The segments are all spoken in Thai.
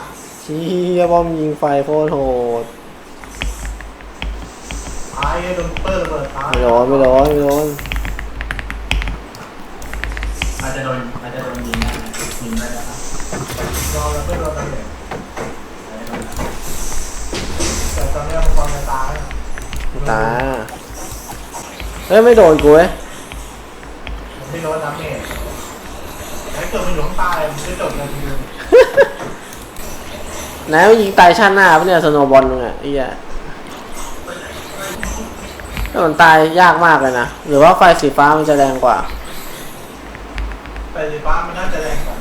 ละเชี้ยบอมยิงไฟโคตรโหดตายโดนเปิดระเบิดตายไม่โดนไม่โดนไม่โดนอาจจะโดนอาจจะโดนยิงนะยิงได้นะครับรอแล้วก็โดนระเบิดอาจจะโดนแต่ตอนนี้มันความจะตายตาเฮ้ยไม่โดนกูเว้ยผมไม่โดนน้ำเนี่ยไอ้เกิดมันหลงตายมันจะจบนาทีนึงไห นายมันยิงตายชาติหน้าปะเนี่ยสโนว์บอลมึงอะไอ้เหี้ยถ้ามันตายยากมากเลยนะ หรือว่าไฟสีฟ้ามันจะแรงกว่า ไฟฟ้ามันน่าจะแรงกว่า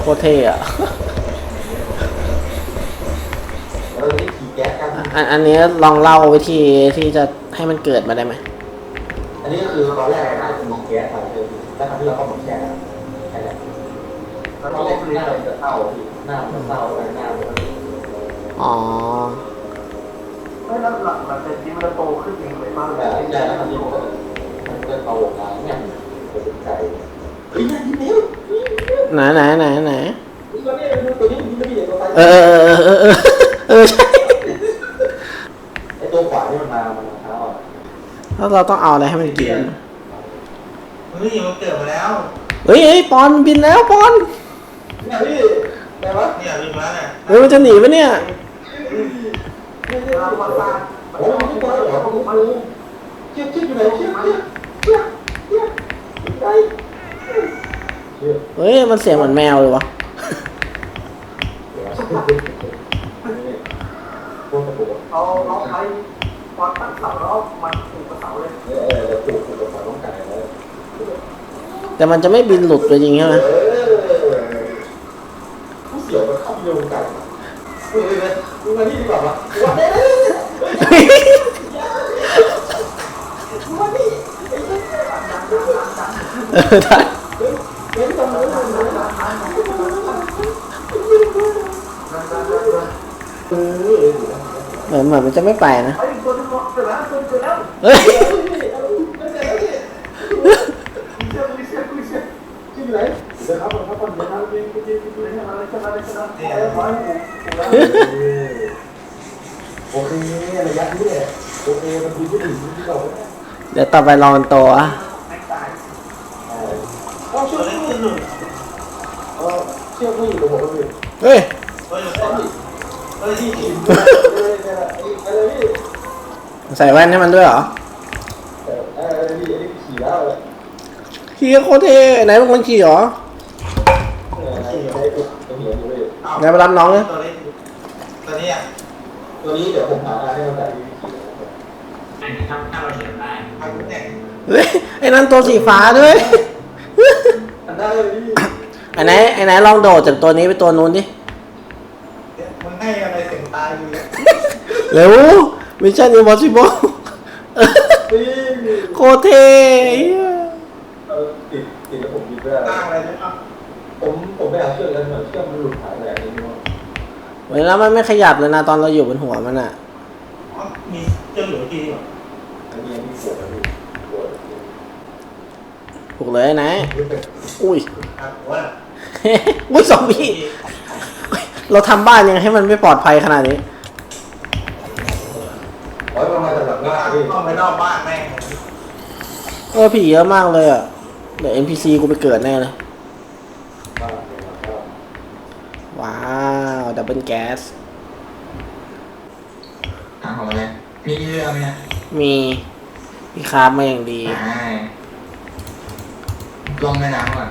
โคตรเท่อะเราได้ขี่แก๊สกันอันอันนี้ลองเล่าวิธีที่จะให้มันเกิดมาได้ไหม อันนี้ก็คือตอนแรกน่าจะมีแก๊สมาเลยแล้วครั้งที่เราก็หมดแก๊ส หน้าจะเศร้าพี่หน้ามันจะเศร้าหน้ามันอ๋อไม่แล้วหลังหลังจากนี้มันจะโตขึ้นเองเลยบ้างแบบที่แรกแล้วมันก็มันก็เอาออกมาเนี่ยมันใจเฮ้ยนี่นิ้วไหนไหนไหนไหนเออเออเออเออเออเออใช่ไอตัวขวาที่มันมามันเท้าอะแล้วเราต้องเอาอะไรให้มันกินเฮ้ยมันเกิดมาแล้วเฮ้ยเฮ้ยปอนบินแล้วปอน เนี่ยพี่อะไรวะ เนี่ยลืมแล้ว เฮ้ยมันจะหนีปะเนี่ยเรามไม่ตัวเหรอมันไม่รู้เชือกเชือกอยู่ไหนเชือกเชือกเชือกเชือกไปเชือกเฮ้ยมันเสียงเหมือนแมวเลยวะเราเราใช้ความตั้งเสาแล้วมันถูกกระเสาเลยเออตะปูตะปูต้องการอะไรแต่มันจะไม่บินหลุดไปจริงใช่ไหม ผู้เสี่ยวมันเข้าโยงกันเฮ้ยเลยมึงมาที่ดีกว่าวะวันนี้วันนี้เออได้เฮ้ยทำไมทำไมเออเหมือนเหมือนมันจะไม่ไปนะไอ้ตัวที่เกิดแล้วตัวเกิดแล้วเฮ้ย เชื่อคุยเชื่อคุยเชื่อ ที่ไหนเดี๋ยวครับผมครับผมเดี๋ยวครับเดี๋ยว เดี๋ยวเดี๋ยวเรื่องอะไรกันอะไรกันเดี๋ยวโอเคระยะนี้แหละโอเคมันดีที่ดีที่เราเดี๋ยวต่อไปรอมันโตอะไม่ตายเอาเชืตัอวกเล็กขึ้นหนึ่งเอผู้หญิงกับผมก็มีเฮ้ยใส่แว่นให้มันด้วยเหรอขี่โคตรเท่ไหนเป็นคนขี่เหรออขี่ได้ปุ๊บตัวเหนียวอยู่เลย ไหนไปรับน้องเนี่ยตัวเล็กตัวนี้อะตัวนี้เดี๋ยวผมหาให้มันใส่ขี่อันนี้ถ้าถ้าเราเขียนได้ทำแต่งเฮ้ยไอ้นั่นตัวสีฟ้าด้วยอันได้เลยพี่ไอ้ไหนไอ้ไหนลองโดดจากตัวนี้ไปตัวนู้นดิมันให้อะไรเสียงตายอยู่เนี่ยเร็วมิชชั่นอิมพอสิเบิลพี่โคตรเท่เหี้ยติดติดแล้วผมยิงไม่ตั้ได้งอะไรเนี่ยอะ ผมผมไปหาเชือกแล้วเหมือนเชือกมันหลุดหายไปไหนไม่รู้เวลามันไม่ขยับเลยนะตอนเราอยู่บนหัวมันอะมีเจ้าหนูทีอะอันนี้มีปวดอะพี่ปวดถูกเลยไหนอุ้ย ครับว่าอุ้ยซอมบี้เราทำบ้านยังให้มันไม่ปลอดภัยขนาดนี้โอ้ยมันมาจากหลังว่าบ้านพี่เข้าไปนอกบ้านแม่งเออผีเยอะมากเลยอะเดี๋ยว NPC กูไปเกิดแน่เลย บ้าน ว้าวดับเบิลแก๊สถามผมเลยมีเรือไหมฮะมีมีคราฟมาอย่างดีอ่าลงแม่น้ำก่อน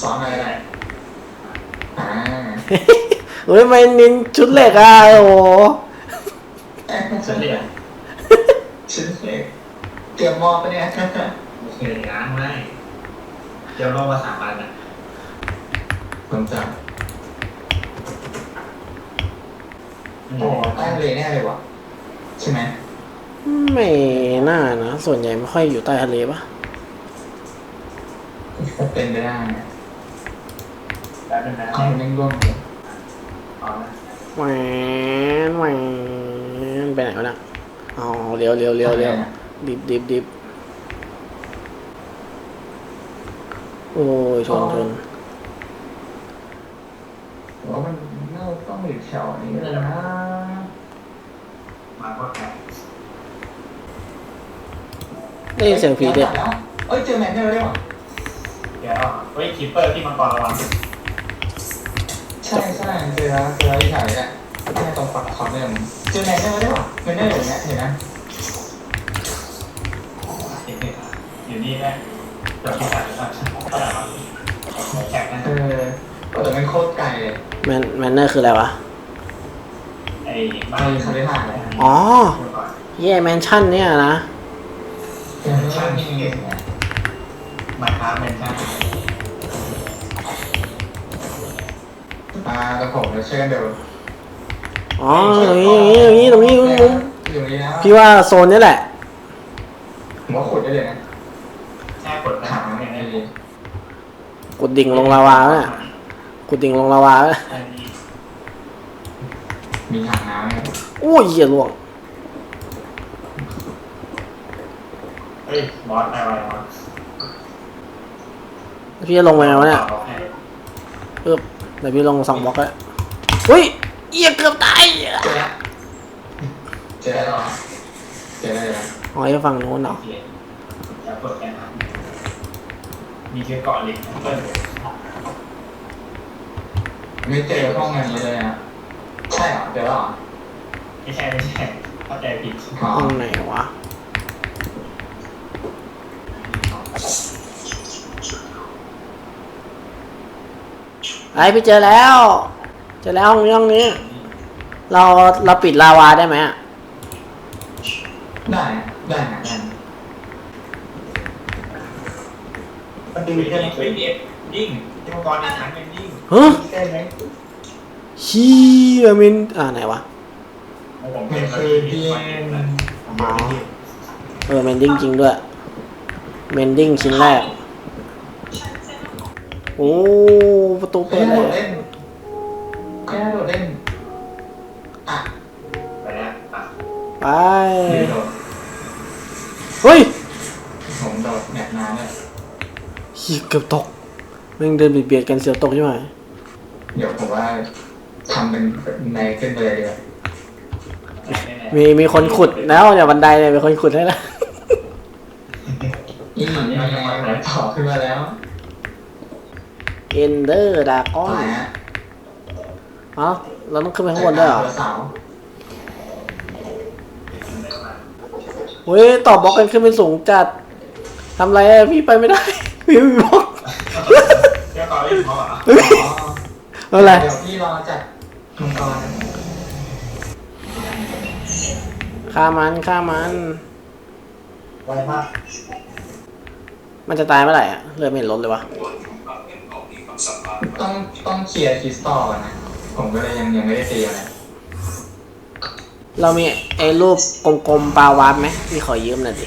ซ้อมอะไรได้อ่าเฮ้ยไม่นินชุดเหล็กอะโอ้โหฉันเรียนฉันเรียนเตรียมมอบปะเนี่ยเขียนงานไม่เตรียมมอบภาษาบันอะ ผมจำ โอ้ใต้ทะเลแน่เลยวะใช่ไหมไม่น่านะ ส่วนใหญ่ไม่ค่อยอยู่ใต้ทะเลปะเป็นไปได้นะแล้วนะเอาเล่นร่วมกันเอานะแหวนแหวนไปไหนวะน่ะอ๋อเลี้ยวเลี้ยวเลี้ยวเลี้ยวดิบดิบดิบโอ้ยชนชน ว่ามันน่าต้องอยู่แถวนี้เลยนะมาก็แข่งได้ยินเสียงผีเด็กแล้วเอ้ยเจอแมนเนอร์ได้หรอเดี๋ยวเฮ้ยคิปเปอร์ที่มังกรระวังใช่ใช่เจอแล้วเจอแล้วที่ไหนเนี่ยแค่ตรงฝักคอนเนอร์เจอแมนเนอร์ได้หรอแมนเนอร์อยู่เนี่ยเห็นไหมอยู่นี่แน่เดี๋ยวพี่ถ่ายไปก่อนเท่าไหร่วะแข่งนะเออแต่มันโคตรไกลเลยแมนแมนเนอร์คืออะไรวะไอ้ บ้าไอ้นคาริฮาเลยอ๋อเมื่อก่อนเย่แมนชั่นเนี่ยนะเออใช่นี่ไงมาค้าเป็นช่างอ่าแต่ผมจะช่วยกันดูอ๋อตรงนี้ตรงนี้ตรงนี้ตรงนี้มุมอยู่นี่นะพี่ว่าโซนนี้แหละ ผมว่าขุดได้เลยนะแค่กดถาถามมไงเนี่ยดีกุดดิ่งลงลาวาเนี่ยกุดดิ่งลงลาวาเนี่ยอันนี้ มีถังน้ำไหมโอ้ยเหี้ยล่วงเฮ้ยบอสไปไวบอสพี่จะลงไปไงวะเนี่ยปึ๊บเดี๋ยวพี่ลงสองบล็อกแล้วอุ้ยเหี้ยเกือบตายเจอแล้วเจอแล้วเจอแล้วอ๋อไอ้ฝั่งนู้นเหรอโอเคจะกดแค่นั้นมีแค่เกาะเหล็กเปิดไม่เจอห้องอย่างนี้เลยนะใช่เหรอเจอแล้วเหรอไม่ใช่ไม่ใช่เข้าใจผิดอ๋อห้องไหนวะ ไอ้พี่เจอแล้ว เจอแล้วห้องนี้ห้องนี้ เราเราปิดลาวาได้ไหมอะได้ได้นะได้มันดูเรื่องเฮ้ยเด็กยิ่งที่มังกรในถังเป็นยิ่งฮะได้ไหม เชียมินอ่าไหนวะผมเป็นคือที่อ๋อเออเมนดิ้งจริงด้วยเมนดิ้งชิ้นแรก โอ้ประตูเฮ้เปิยดโดแล้วดเล่นแค่โดดเล่นอะไปแล้วอะไปไม่โดดเฮ้ยผมโดดแหนบน้ำเลยเหี้ยเกือบตกแม่งเดินเบียดๆกันเสียวตกใช่ไหมเดี๋ยวผมว่าทำเป็นในขึ้นไปเลยดีกว่ามีมีคนขุดแล้วเนี่ยบันไดเนี่ยมีคนขุดให้แล้วอีนี่ไงมันต่อขึ้นมาแล้วเอนเดอร์ดากออะนไรฮะอ๋อเราต้องขึ้นไปข้างบนด้วยเหรอเสาเฮ้ยต่อบล็อกกันขึ้นไปสูงจัดทำไรอะพี่ไปไม่ได้พี่ไม่มีบล็อกเจ้าต่อเล่นเขาเหรอเฮ้ยอ๋ออะไรเดี๋ยวพี่รอจัดมัง กรฆ่ามันฆ่ามัน ไวมากมันจะตายเมื่อไหร่อะเลือดไม่เห็นลดเลยวะต้องต้องเคลียร์คริสตัลก่อนนะผมก็เลยยังยังไม่ได้ตีอะไรเรามีไอ้รูปกลมๆปลาวาร์ปไหมพี่ขอยืมหน่อยดิ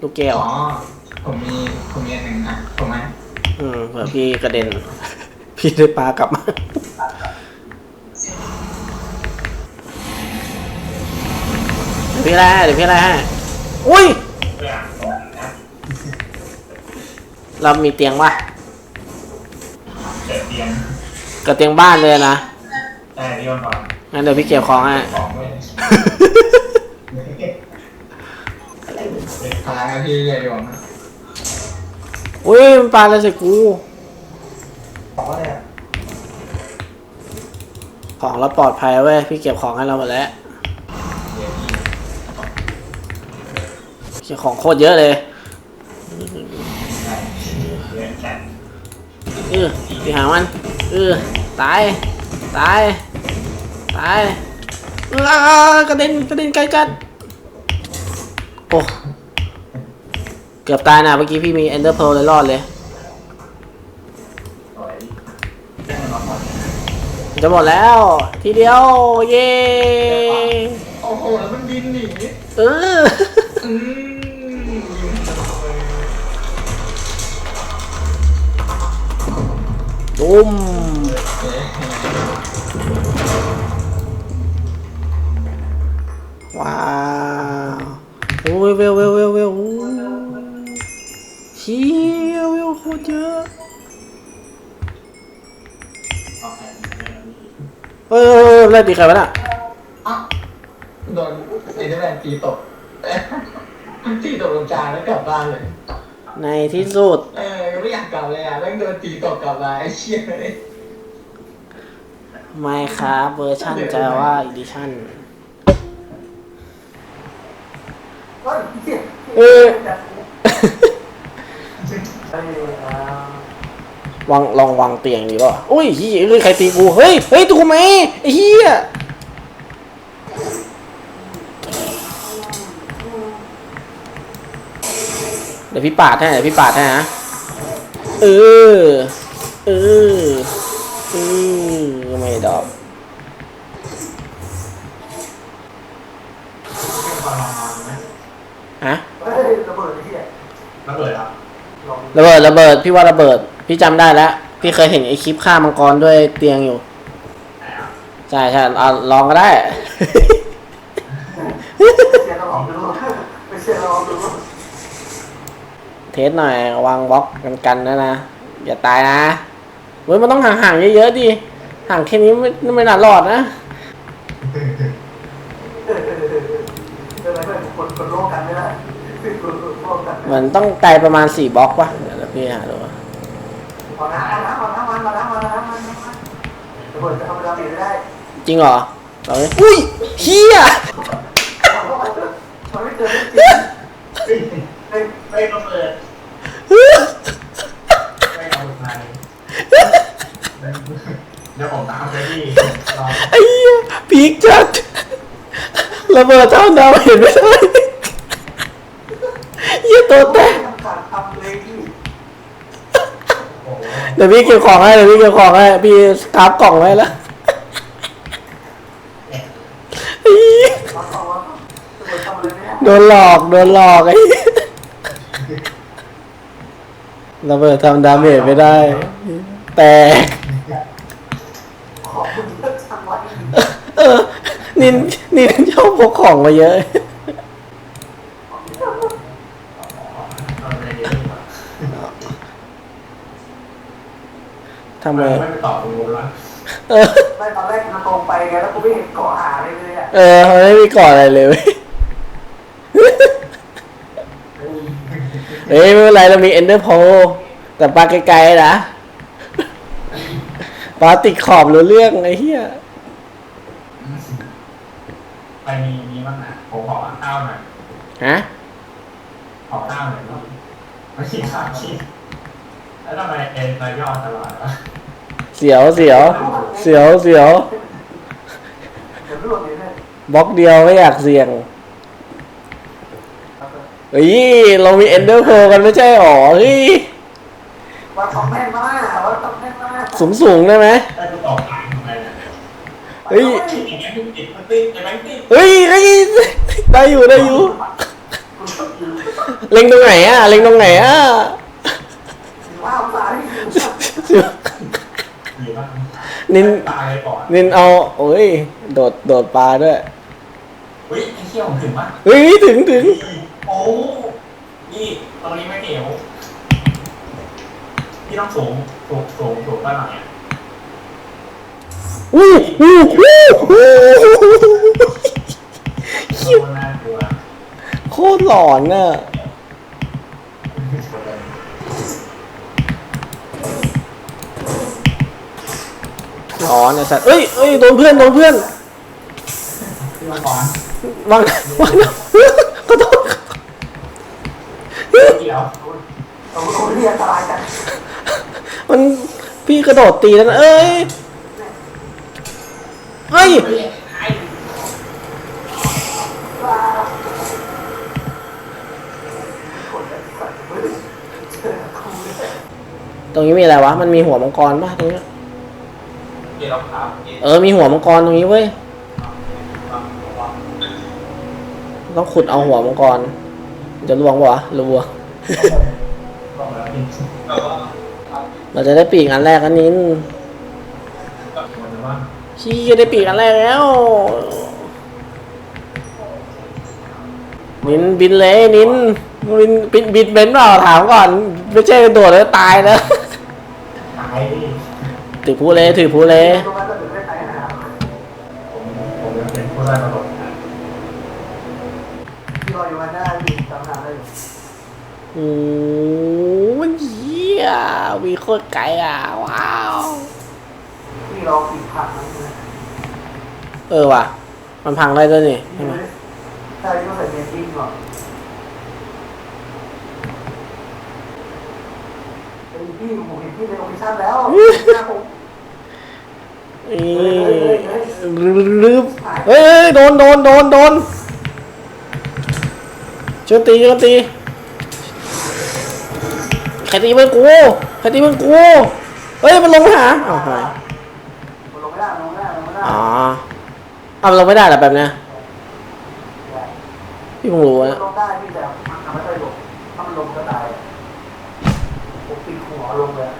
ลูกแก้วอ๋ออะผมมีผมมีอันหนึ่งอะผมไหมอืมเผื่อพี่กระเด็น พี่ได้ปลากลับมา พี่ไล่ให้เดี๋ยวพี่ไล่ให้อุ้ยเพื่อนะเรามีเตียงปะเกิดเตียงกับเตียงบ้านเลยนะใช่ที่มังกรงั้นเดี๋ยวพี่เก็บของให้ของด้วยพลังงานพี่ใหญ่หลวงนะอุ้ยมันปลาอะไรใส่กูบอกว่าเนี่ยของเราปลอดภัยเว้ย พี่เก็บของให้เราหมดแล้ว ของโคตรเยอะเลยใช่เดือนแข่งเออพี่หามันเออตาย ตาย ตายเออกระเด็นกระเด็นไกลกันโอ้เกือบตายนะเมื่อกี้พี่มีเอนเดอร์เพลเลยรอดเลยสวยแข่งมาก่อนจะหมดแล้ว ทีเดียว เย้โอ้โหแล้วมันบินหนีเออ ตุ้มว้าวโอ้ยเวลเวลเวลเวลโอ้ยเชี่ยเวลโคตรเยอะออกแผนไม่ได้มีเออไล่นตีใครวะน่ะอะโดนไอ้แมนตีตกตีตกลงจานแล้วกลับบ้านเลย ในที่สุดเอ อไม่อยากกลับเลยอะแม่งโดนตีตกกลับมาไอ้เชี่ยเลยไม่ครับเวอร์ชันจะว่าอีดิชั่นเฮ้ยเชี่ยเออเอ้ยอ่าวางลองวางเตียงดีป่ะอุ้ยเฮียเอ้ยใครตีกูเฮ้ยเฮ้ยตูไหมไอ้เฮียเดี๋ยวพี่ปาดให้เดี๋ยวพี่ปาดให้นะ เออ เออ เออ ไม่ดอกเป็นความนอนไหมฮะระเบิดไอ้เชี่ยระเบิดอะลองระเบิดระเบิด พี่ว่าระเบิด พี่จำได้แล้ว พี่เคยเห็นไอคลิปฆ่ามังกรด้วยเตียงอยู่ ใช่ใช่เอาลองก็ได้ ไม่เชี่ยเราลองดู สหน่อยวางบล็อกกันกันนะนะ อย่าตายนะเว้ยมันต้องห่างๆเยอะๆดิห่างแค่นี้ไม่ไม่น่ารอดนะเป็นอะไรเพื่อนคนคนโลกกันไม่ได้คนโลกกันเหมือนต้องไกลประมาณสี่บล็อกวะเดี๋ยวพี่หาดูพอน้ำพอน้ำพอน้ำมันพอน้ำมันพอน้ำมันระเบิดจะทำเวลาปิดไม่ได้จริงเหรอเอาเลยอุ้ยเฮียมันไม่เกินจริงไม่ไม่ระเบิดไม่เอาไป เดี๋ยวผมตามไปที่รอไอ้เหี้ยพีกจัดระเบิดเท่าดาวเห็นไหมเหี้ยตัวแตกทำการทำเลยที่โอ้โหเดี๋ยวพี่เก็บของให้เดี๋ยวพี่เก็บของให้พี่กราฟกล่องไว้แล้วไอ้เหี้ยเราเอาว่าระเบิดทำอะไรไม่ได้โดนหลอกโดนหลอกไอ้เหี้ยระเบิดทำดาเมจไม่ได้ แต่ขอบคุณเลิกทำไว้ เออ นินนินชอบพกของมาเยอะเอาไปเดี๋ยวดีกว่าทำไม ไม่ไปตอบตรงนู้นวะเออ ไม่ตอนแรกมันตรงไปไงแล้วกูไม่เห็นเกาะหาเลยเลยอะเออมันไม่มีก่อนอะไรเลยเว้ยเฮ้ยไม่เป็นไรเรามีเอนเดอร์โพแต่ปลาไกลๆนะปลาติดขอบรู้เรื่องไอ้เหี้ย ไปมีมีบ้างนะผมขอข้าวหน่อยฮะขอข้าวหน่อยพี่ไม่กินข้าวกินแล้วทำไมเอ็นรายย่อตลอดวะเสียวเสียวเสียวเสียวเดี๋ยวร่วงเลยเนี่ยบล็อกเดียวไม่อยากเสี่ยงเฮ้ยเรามีเอนเดอร์โพกันไม่ใช่หรอเฮ้ยวัดสองแม่นมากวัดสองแม่นมากสูงสูงๆได้ไหมได้กูตอบทางทำไมเนี่ย เฮ้ยติดอย่างเงี้ยมันติดมันติดไอ้แบงค์ติดเฮ้ยเฮ้ยได้อยู่ได้อยู่ เล็งตรงไหนอะ เล็งตรงไหนอะว้าวสายดีมากนินตายก่อนนินเอาโอ้ย โดด โดดปลาด้วย เฮ้ยไอ้เขี้ยวผมถึงปะเฮ้ย ถึงถึงโอ้นี่ตรงนี้ไม่เหนียวพี่ต้องสูงสูงสูงสูงไปหน่อยอะ อู้อู้อู้อู้คตรน่ากลัวโคตรหลอนน่ะหลอนไอ้สัตว์เอ้ยเอ้ยโดนเพื่อนโดนเพื่อนวางวางขอโทษเดี๋ยวโอ้โหเรียนตายกันมันพี่กระโดดตีแล้วเอ้ย เฮ้ยว้าวคนละสัตว์เฮ้ยเจอครูเลยตรงนี้มีอะไรวะ มันมีหัวมังกรป่ะตรงนี้เดี๋ยวเราถามเองเออ มีหัวมังกรตรงนี้เว้ย ต้องขุดเอาหัวมังกร จะลวงปะวะลวงบอกแล้วพี่เราก็เราจะได้ปีกอันแรกอันนินกับคนว่า ชี้จะได้ปีกอันแรกแล้ว นินบินเลยนินบินบินบินเป็นเปล่าถามก่อน ไม่ใช่กระโดดแล้วตายนะตายดิถือผู้เลยถือผู้เลยตรงนั้นก็ถึงได้ไปหาผมผมยังเป็นผู้ได้ประสบการณ์ที่รออยู่วันหน้าอยู่จำทางได้อยู่โอ้มันเหี้ยมีโคตรไกลอะ ว้าว ที่รออีกพักนึงนะเออว่ะ มันพังได้ด้วยนี่ใช่ไหมใช่ต้องใส่เมจิ้งก่อนเป็นพี่ผมเห็นพี่ในโลเคชั่นแล้วหน้าผมนี่ลืมเฮ้ยเฮ้ยโดนโดนโดนโดนเชื่อตีเชื่อตีใครตีมันกูใครตีมันกู เฮ้ย มันลงมาหาอ้าวหาย อ๋อเอามันลงไม่ได้เหรอแบบเนี้ยพี่เพิ่งรู้นะลงได้พี่แต่มันทำไม่ค่อยลงถ้ามันลงก็ตายผมติดหัวลงเลย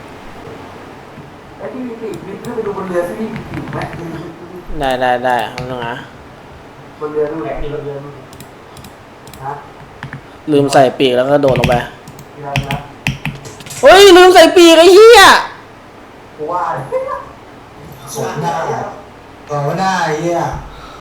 ไอ้ที่มีปีกบินขึ้นไปดูบนเรือที่มีปีกไหมได้ได้ได้เอาลงนะบนเรือดูแหละบนเรือดูฮะลืมใส่ปีกแล้วก็โดดลงไปมีอะไรนะเฮ้ยลืมใส่ปีกไอ้เหี้ยกูว่าสวนหน้าต่อหน้า ไอ้เหี้ย